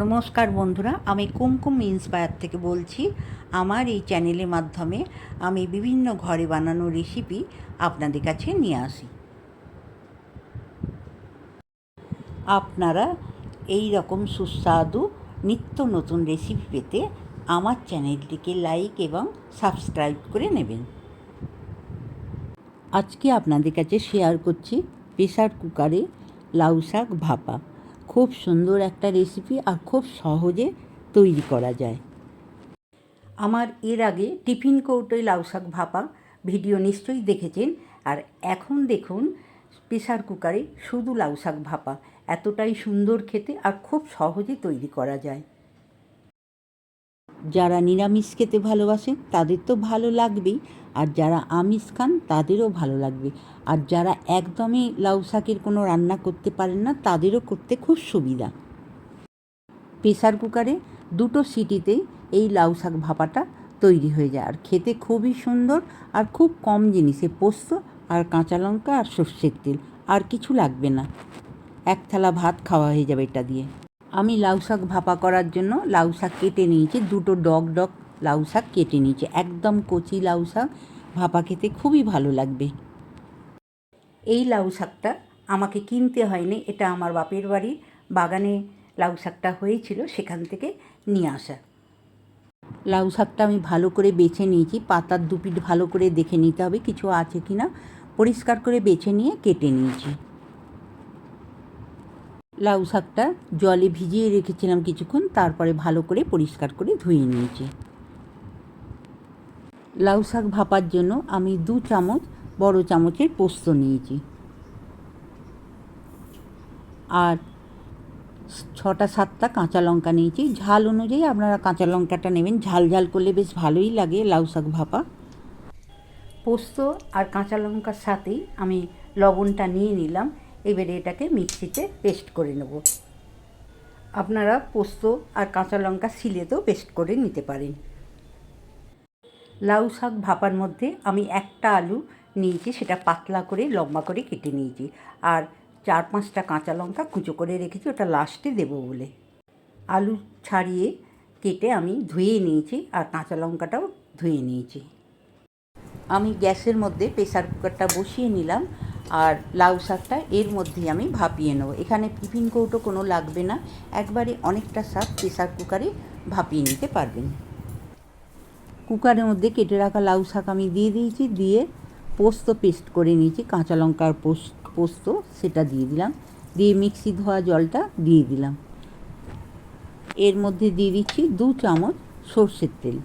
নমস্কার বন্ধুরা, আমি কুমকুম ইন্সপায়ার থেকে বলছি। আমার এই চ্যানেলের মাধ্যমে আমি বিভিন্ন ঘরে বানানো রেসিপি আপনাদের কাছে নিয়ে আসি। আপনারা এই রকম সুস্বাদু নিত্য নতুন রেসিপি পেতে আমার চ্যানেলটিকে লাইক এবং সাবস্ক্রাইব করে নেবেন। আজকে আপনাদের কাছে শেয়ার করছি প্রেসার কুকারে লাউ শাক ভাপা। খুব সুন্দর একটা রেসিপি আর খুব সহজে তৈরি করা যায়। আমার এর আগে টিফিন কৌটোয় লাউ শাক ভাপা ভিডিও নিশ্চয়ই দেখেছেন। আর এখন দেখুন প্রেশার কুকারে শুধু লাউ শাক ভাপা, এতটাই সুন্দর খেতে আর খুব সহজে তৈরি করা যায়। যারা নিরামিষ খেতে ভালোবাসেন তাদের তো ভালো লাগবেই। আর যারা আমিষ খান, তাদেরও ভালো লাগবে। আর যারা একদমই লাউ শাকের কোনো রান্না করতে পারেন না, তাদেরও করতে খুব সুবিধা। প্রেসার কুকারে দুটো সিটিতেই এই লাউ শাক ভাপাটা তৈরি হয়ে যায়। আর খেতে খুবই সুন্দর আর খুব কম জিনিসে পোস্ত আর কাঁচা লঙ্কা আর সর্ষের তেল। আর কিছু লাগবে না। এক থালা ভাত খাওয়া হয়ে যাবে এটা দিয়ে। আমি লাউ শাক ভাপা করার জন্য লাউ শাক কেটে নিয়েছি, দুটো ডগ ডগ লাউ শাক কেটে নিয়েছি। একদম কচি লাউ শাক ভাপা খেতে খুবই ভালো লাগবে। এই লাউ শাকটা আমাকে কিনতে হয়নি, এটা আমার বাপের বাড়ির বাগানে লাউ শাকটা হয়েছিল, সেখান থেকে নিয়ে আসা। লাউ শাকটা আমি ভালো করে বেছে নিয়েছি, পাতার দুপিট ভালো করে দেখে নিতে হবে, কিছু আছে কি না পরিষ্কার করে বেছে নিয়ে কেটে নিয়েছি। লাউ শাকটা জলে ভিজিয়ে রেখেছিলাম কিছুক্ষণ, তারপরে ভালো করে পরিষ্কার করে ধুয়ে নিয়েছি। লাউ শাক ভাপার জন্য আমি দু চামচ বড় চামচের পোস্ত নিয়েছি। আর ছটা সাতটা কাঁচা লঙ্কা নিয়েছি। ঝাল অনুযায়ী আপনারা কাঁচা লঙ্কাটা নেবেন, ঝাল ঝাল করলে বেশ ভালোই লাগে লাউ শাক ভাপা। পোস্ত আর কাঁচা লঙ্কার সাথেই আমি লবণটা নিয়ে নিলাম। এবারে এটাকে মিক্সিতে পেস্ট করে নেব। আপনারা পোস্ত আর কাঁচা লঙ্কা সিলেতেও পেস্ট করে নিতে পারেন। লাউ শাক ভাপার মধ্যে আমি একটা আলু নিয়েছি, সেটা পাতলা করে, লম্বা করে কেটে নিয়েছি। আর চার পাঁচটা কাঁচা লঙ্কা কুচো করে রেখেছি, ওটা লাস্টে দেবো বলে। আলু ছাড়িয়ে কেটে আমি ধুয়ে নিয়েছি আর কাঁচা লঙ্কাটাও ধুয়ে নিয়েছি। আমি গ্যাসের মধ্যে প্রেসার কুকারটা বসিয়ে নিলাম। আর লাউ শাকটা এর মধ্যেই আমি ভাপিয়ে নেব। এখানে টিফিন কৌটো কোনো লাগবে না, একবারে অনেকটা শাক প্রেসার কুকারে ভাপিয়ে নিতে পারবেন। কুকারের মধ্যে কেটে রাখা লাউ শাক আমি দিয়ে দিয়েছি, দিয়ে পোস্ত পেস্ট করে নিয়েছি, কাঁচা লঙ্কার পোস্ত পোস্ত সেটা দিয়ে দিলাম, দিয়ে মিক্সি ধোয়া জলটা দিয়ে দিলাম। এর মধ্যে দিয়ে দিচ্ছি দু চামচ সর্ষের তেল।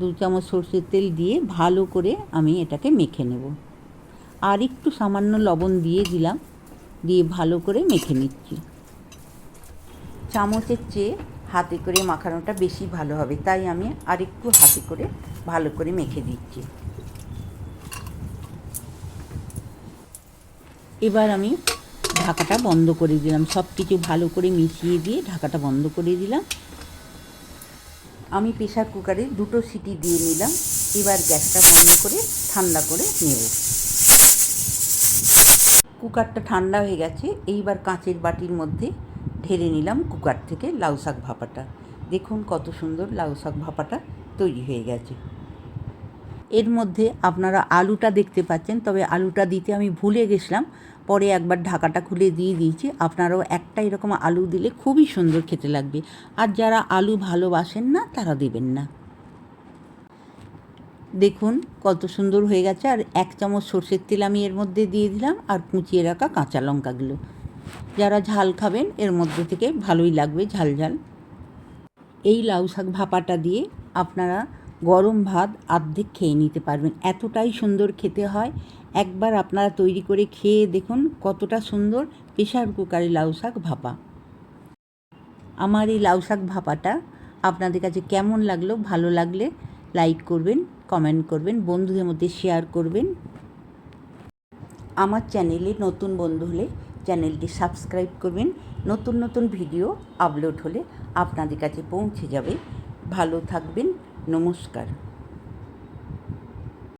দু চামচ সর্ষের তেল দিয়ে ভালো করে আমি এটাকে মেখে নেব। আর একটু সামান্য লবণ দিয়ে দিলাম, দিয়ে ভালো করে মেখে নিচ্ছি। চামচের চেয়ে হাতে করে মাখানোটা বেশি ভালো হবে, তাই আমি আর একটু হাতে করে ভালো করে মেখে দিচ্ছি। এবার আমি ঢাকাটা বন্ধ করে দিলাম সব কিছু ভালো করে মিশিয়ে দিয়ে ঢাকাটা বন্ধ করে দিলাম। আমি প্রেশার কুকারে দুটো সিটি দিয়ে নিলাম, এবার গ্যাসটা বন্ধ করে ঠান্ডা করে নেব। কুকারটা ঠান্ডা হয়ে গেছে, এইবার কাঁচের বাটির মধ্যে ঢেলে নিলাম কুকার থেকে লাউ শাক ভাপাটা। দেখুন কত সুন্দর লাউ শাক ভাপাটা তৈরি হয়ে গেছে। এর মধ্যে আপনারা আলুটা দেখতে পাচ্ছেন, তবে আলুটা দিতে আমি ভুলে গেছিলাম, পরে একবার ঢাকাটা খুলে দিয়ে দিয়েছি। আপনারাও একটা এরকম আলু দিলে খুবই সুন্দর খেতে লাগবে। আর যারা আলু ভালোবাসেন না, তারা দেবেন না। দেখুন কত সুন্দর হয়ে গেছে। আর এক চামচ সর্ষের তেল আমি এর মধ্যে দিয়ে দিলাম আর কুচিয়ে রাখা কাঁচা লঙ্কাগুলো। যারা ঝাল খাবেন, এর মধ্যে থেকে ভালোই লাগবে ঝাল ঝাল। এই লাউ শাক ভাপাটা দিয়ে আপনারা গরম ভাত আর্ধেক খেয়ে নিতে পারবেন। এতটাই সুন্দর খেতে হয়। একবার আপনারা তৈরি করে খেয়ে দেখুন কতটা সুন্দর প্রেশার কুকারে লাউ শাক ভাপা। আমার এই লাউ শাক ভাপাটা আপনাদের কাছে কেমন লাগল, ভালো লাগলে লাইক করবেন কমেন্ট করবেন, বন্ধুদের মধ্যে শেয়ার করবেন। আমার চ্যানেলে নতুন বন্ধু হলে চ্যানেলটি সাবস্ক্রাইব করবেন। নতুন নতুন ভিডিও আপলোড হলে আপনাদের কাছে পৌঁছে যাবে। ভালো থাকবেন, নমস্কার।